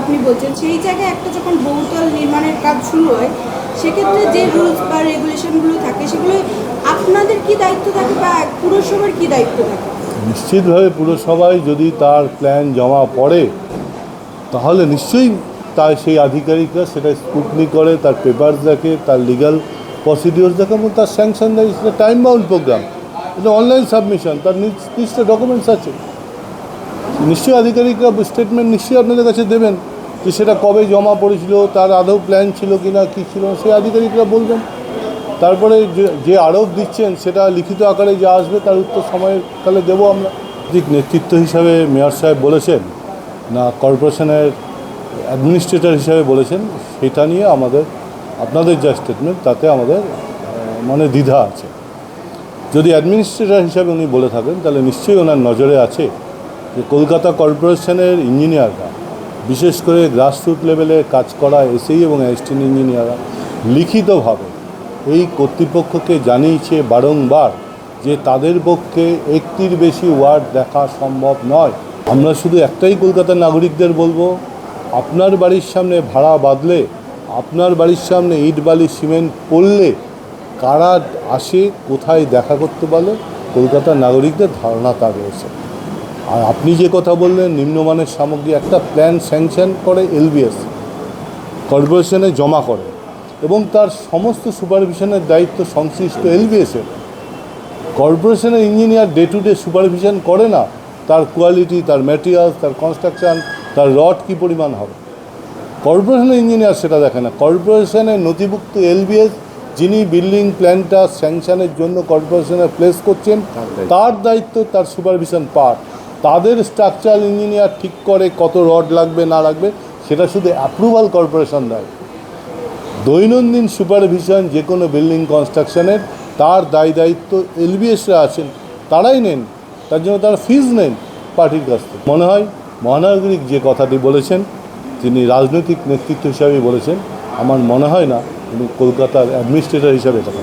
আপনি বলছেন, সেই জায়গায় একটা যখন বহুতল নির্মাণের কাজ শুরু হয়, সেক্ষেত্রে যে রুলস বা রেগুলেশনগুলো থাকে, সেগুলো আপনাদের কি দায়িত্ব থাকে বা পুরসভার কি দায়িত্ব থাকে? নিশ্চিতভাবে পুরসভায় যদি তার প্ল্যান জমা পড়ে, তাহলে নিশ্চয়ই তার সেই আধিকারিকরা সেটা স্কুটনি করে, তার পেপার দেখে, তার লিগাল প্রসিডিওর দেখে এবং তার স্যাংশন দেয়। সেটা টাইম বাউন্ড প্রোগ্রাম এটা অনলাইন সাবমিশন তার নির্দিষ্ট ডকুমেন্টস আছে। নিশ্চয়ই আধিকারিকরা স্টেটমেন্ট নিশ্চয়ই আপনাদের কাছে দেবেন যে সেটা কবে জমা পড়েছিল, তার আদৌ প্ল্যান ছিল কি না কী ছিল, সেই আধিকারিকরা বলবেন। তারপরে যে- আরোপ দিচ্ছেন, সেটা লিখিত আকারে যা আসবে, তার উত্তর সময়ের কালে দেবো আমরা। দিক নেতৃত্ব হিসাবে মেয়র সাহেব বলেছেন, না, কর্পোরেশনের অ্যাডমিনিস্ট্রেটর হিসাবে বলেছেন, সেটা নিয়ে আমাদের, আপনাদের যা স্টেটমেন্ট তাতে আমাদের মানে দ্বিধা আছে। যদি অ্যাডমিনিস্ট্রেটর হিসাবে উনি বলে থাকেন, তাহলে নিশ্চয়ই ওনার নজরে আছে যে কলকাতা কর্পোরেশনের ইঞ্জিনিয়াররা, বিশেষ করে গ্রাসরুট লেভেলে কাজ করা এসেই এবং অ্যাসিস্ট্যান্ট ইঞ্জিনিয়াররা লিখিতভাবে এই কর্তৃপক্ষকে জানিয়েছে বারংবার যে তাদের পক্ষে একটির বেশি ওয়ার্ড দেখা সম্ভব নয়। আমরা শুধু একটাই কলকাতার নাগরিকদের বলব, আপনার বাড়ির সামনে ভাড়া বাঁধলে, আপনার বাড়ির সামনে ইট, বালি, সিমেন্ট পড়লে কারা আসে, কোথায় দেখা করতে বলে কলকাতার নাগরিকদের ধারণা তা রয়েছে। আর আপনি যে কথা বললেন নিম্নমানের সামগ্রী একটা প্ল্যান স্যাংশন করে এলবিএস কর্পোরেশনে জমা করে এবং তার সমস্ত সুপারভিশনের দায়িত্ব সংশ্লিষ্ট এলবিএসের কর্পোরেশনের engineer day to day supervision করে না তার কোয়ালিটি তার ম্যাটেরিয়ালস তার কনস্ট্রাকশান তার রড কী পরিমাণ হবে। কর্পোরেশনের ইঞ্জিনিয়ার সেটা দেখে না। কর্পোরেশনের নথিভুক্ত এলবিএস যিনি বিল্ডিং প্ল্যানটা স্যাংশনের জন্য কর্পোরেশনে প্লেস করছেন তার দায়িত্ব। তার সুপারভিশন পার তাদের স্ট্রাকচার ইঞ্জিনিয়ার ঠিক করে কত রড লাগবে, না লাগবে, সেটা শুধু অ্যাপ্রুভাল কর্পোরেশন দেয়। দৈনন্দিন সুপারভিশন যে কোনো বিল্ডিং কনস্ট্রাকশনের তার দায় দায়িত্ব এলবিএসরা আছেন, তারাই নেন, তার জন্য তারা ফিজ নেন পার্টির কাছ থেকে। মনে হয় মহানাগরিক যে কথাটি বলেছেন, তিনি রাজনৈতিক নেতৃত্ব হিসাবেই বলেছেন, আমার মনে হয় না উনি কলকাতার অ্যাডমিনিস্ট্রেটর হিসাবে কথা